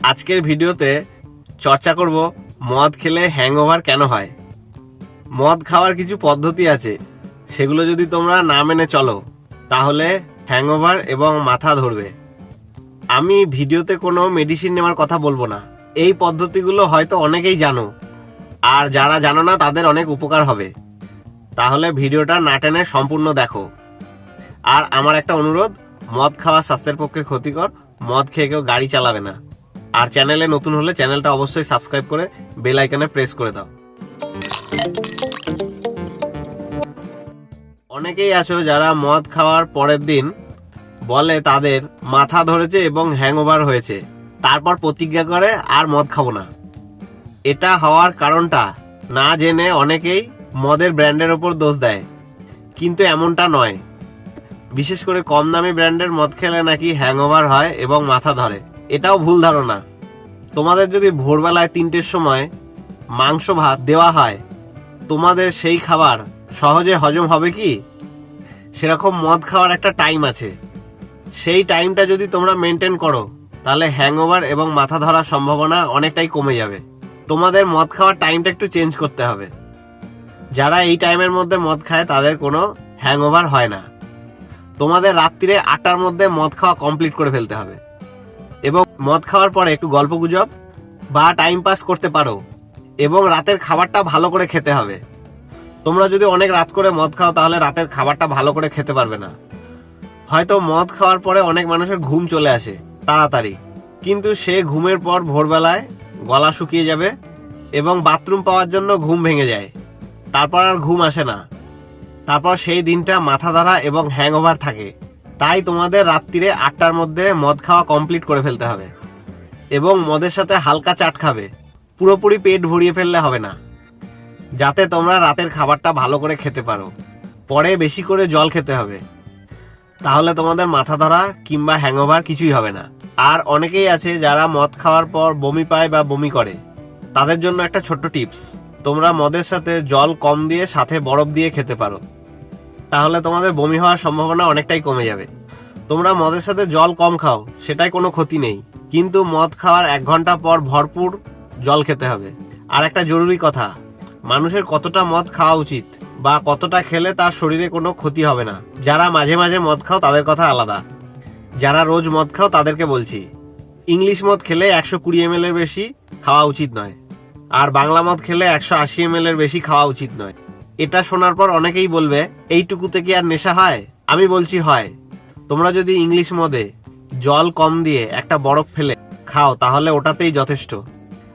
আজকের ভিডিওতে চর্চা করব মদ খেলে হ্যাংওভার কেন হয়? মদ খাওয়ার কিছু পদ্ধতি আছে, সেগুলো যদি তোমরা না মেনে চলো, তাহলে হ্যাংওভার এবং মাথা ধরবে। আমি ভিডিওতে কোনো মেডিসিন নেওয়ার কথা বলব না। এই পদ্ধতিগুলো হয়তো অনেকেই জানো, আর যারা জানো না, তাদের অনেক উপকার হবে। তাহলে ভিডিওটা না টেনে সম্পূর্ণ দেখো। আর আমার একটা অনুরোধ, মদ খাওয়া স্বাস্থ্যের পক্ষে ক্ষতিকর, মদ খেয়ে কেউ গাড়ি চালাবে না। আর চ্যানেলে নতুন হলে চ্যানেলটা অবশ্যই সাবস্ক্রাইব করে বেল আইকনে প্রেস করে দাও। অনেকেই আছো যারা মদ খাওয়ার পরের দিন বলে তাদের মাথা ধরেছে এবং হ্যাংওভার হয়েছে। তারপর প্রতিজ্ঞা করে আর মদ খাব না। এটা হওয়ার কারণটা না জেনে অনেকেই মদের ব্র্যান্ডের ওপর দোষ দেয়। কিন্তু এমনটা নয়। বিশেষ করে কম দামি ব্র্যান্ডের মদ খেলে নাকি হ্যাংওভার হয় এবং মাথা ধরে। এটাও ভুল ধারণা। তোমাদের যদি ভোরবেলায় তিনটের সময় মাংস ভাত দেওয়া হয়, তোমাদের সেই খাবার সহজে হজম হবে কি? সেরকম মদ খাওয়ার একটা টাইম আছে। সেই টাইমটা যদি তোমরা মেনটেন করো, তাহলে হ্যাংওভার এবং মাথা ধরার সম্ভাবনা অনেকটাই কমে যাবে। তোমাদের মদ খাওয়ার টাইমটা একটু চেঞ্জ করতে হবে। যারা এই টাইমের মধ্যে মদ খায়, তাদের কোনো হ্যাংওভার হয় না। তোমাদের রাত্রিরে আটটার মধ্যে মদ খাওয়া কমপ্লিট করে ফেলতে হবে। এবং মদ খাওয়ার পরে একটু গল্প গুজব বা টাইম পাস করতে পারো এবং রাতের খাবারটা ভালো করে খেতে হবে। তোমরা যদি অনেক রাত করে মদ খাও তাহলে রাতের খাবারটা ভালো করে খেতে পারবে না। হয়তো মদ খাওয়ার পরে অনেক মানুষের ঘুম চলে আসে, তাড়াতাড়ি। কিন্তু সে ঘুমের পর ভোরবেলায় গলা শুকিয়ে যাবে এবং বাথরুম পাওয়ার জন্য ঘুম ভেঙে যায়। তারপর আর ঘুম আসে না। তারপর সেই দিনটা মাথা ধরা এবং হ্যাংওভার থাকে। তাই তোমাদের রাত্রিরে আটটার মধ্যে মদ খাওয়া কমপ্লিট করে ফেলতে হবে। এবং মদের সাথে হালকা চাট খাবে। পুরোপুরি পেট ভরিয়ে ফেললে হবে না। যাতে তোমরা রাতের খাবারটা ভালো করে খেতে পারো। পরে বেশি করে জল খেতে হবে। তাহলে তোমাদের মাথা ধরা কিংবা হ্যাংওভার কিছুই হবে না। আর অনেকেই আছে যারা মদ খাওয়ার পর বমি পায় বা বমি করে। তাদের জন্য একটা ছোট্ট টিপস তোমরা মদের সাথে জল কম দিয়ে সাথে বরফ দিয়ে খেতে পারো। তাহলে তোমাদের বমি হওয়ার সম্ভাবনা অনেকটাই কমে যাবে। তোমরা মদের সাথে জল কম খাও, সেটাই কোনো ক্ষতি নেই। কিন্তু মদ খাওয়ার এক ঘণ্টা পর ভরপুর জল খেতে হবে। আর একটা জরুরি কথা, মানুষের কতটা মদ খাওয়া উচিত বা কতটা খেলে তার শরীরে কোনো ক্ষতি হবে না। যারা মাঝে মাঝে মদ খাও, তাদের কথা আলাদা। যারা রোজ মদ খাও, তাদেরকে বলছি, ইংলিশ মদ খেলে একশো কুড়ি এম এর বেশি খাওয়া উচিত নয়। আর বাংলা মদ খেলে একশো আশি এম এর বেশি খাওয়া উচিত নয়। এটা শোনার পর অনেকেই বলবে এইটুকুতে কি আর নেশা হয়? আমি বলছি, হয়। তোমরা যদি ইংলিশ মদে জল কম দিয়ে একটা বরফ ফেলে খাও, তাহলে ওটাতেই যথেষ্ট।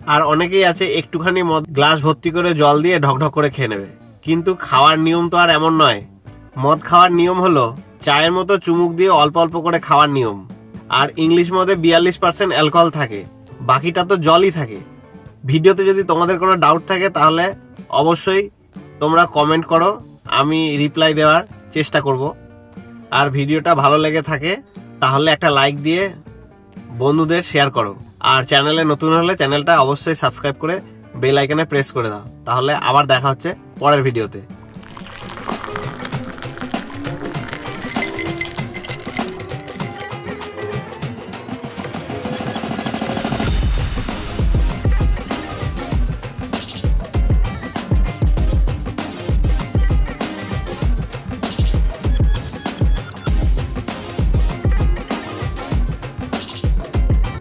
আর অনেকেই আছে একটুখানি মদ গ্লাস ভর্তি করে জল দিয়ে ঢকঢক করে খেয়ে নেবে। কিন্তু খাওয়ার নিয়ম তো আর এমন নয়। মদ খাওয়ার নিয়ম হলো চায়ের মতো চুমুক দিয়ে অল্প অল্প করে খাওয়ার নিয়ম। আর ইংলিশ মদে বিয়াল্লিশ পার্সেন্ট অ্যালকোহল থাকে, বাকিটা তো জলই থাকে। ভিডিওতে যদি তোমাদের কোনো ডাউট থাকে, তাহলে অবশ্যই তোমরা কমেন্ট করো, আমি রিপ্লাই দেওয়ার চেষ্টা করব। আর ভিডিওটা ভালো লেগে থাকে, তাহলে একটা লাইক দিয়ে বন্ধুদের শেয়ার করো। আর চ্যানেলে নতুন হলে চ্যানেলটা অবশ্যই সাবস্ক্রাইব করে বেল আইকনে প্রেস করে দাও। তাহলে আবার দেখা হচ্ছে পরের ভিডিওতে